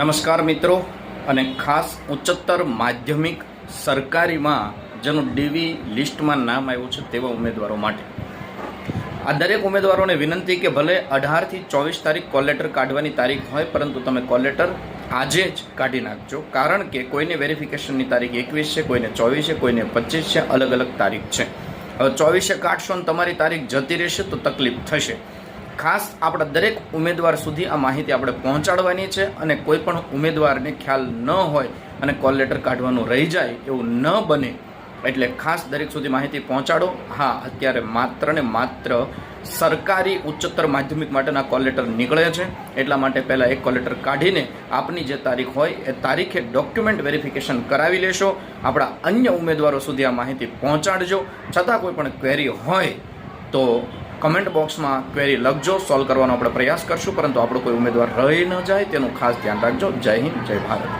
નમસ્કાર મિત્રો અને ખાસ ઉચ્ચતર માધ્યમિક સરકારીમાં જેનું ડીવી લિસ્ટમાં નામ આવ્યું છે તેવા ઉમેદવારો માટે. આ દરેક ઉમેદવારોને વિનંતી કે ભલે અઢારથી ચોવીસ તારીખ કોલ લેટર કાઢવાની તારીખ હોય, પરંતુ તમે કોલેટર આજે જ કાઢી નાખજો. કારણ કે કોઈને વેરિફિકેશનની તારીખ એકવીસ છે, કોઈને ચોવીસ છે, કોઈને પચીસ છે, અલગ અલગ તારીખ છે. હવે ચોવીસે કાઢશો ને તમારી તારીખ જતી રહેશે તો તકલીફ થશે. ખાસ આપણા દરેક ઉમેદવાર સુધી આ માહિતી આપણે પહોંચાડવાની છે અને કોઈ પણ ઉમેદવારને ખ્યાલ ન હોય અને કોલ લેટર કાઢવાનું રહી જાય એવું ન બને, એટલે ખાસ દરેક સુધી માહિતી પહોંચાડો. હા, અત્યારે માત્ર ને માત્ર સરકારી ઉચ્ચતર માધ્યમિક માટેના કોલ લેટર નીકળે છે. એટલા માટે પહેલાં એક કોલ લેટર કાઢીને આપની જે તારીખ હોય એ તારીખે ડોક્યુમેન્ટ વેરિફિકેશન કરાવી લેશો. આપણા અન્ય ઉમેદવારો સુધી આ માહિતી પહોંચાડજો. છતાં કોઈ પણ ક્વેરી હોય તો કમેન્ટ બોક્સમાં ક્વેરી લખજો સોલ્વ કરવાનો આપણે પ્રયાસ કરશું, પરંતુ આપણો કોઈ ઉમેદવાર રહી ન જાય, તેનું ખાસ ધ્યાન રાખજો. જય હિન્દ, જય ભારત.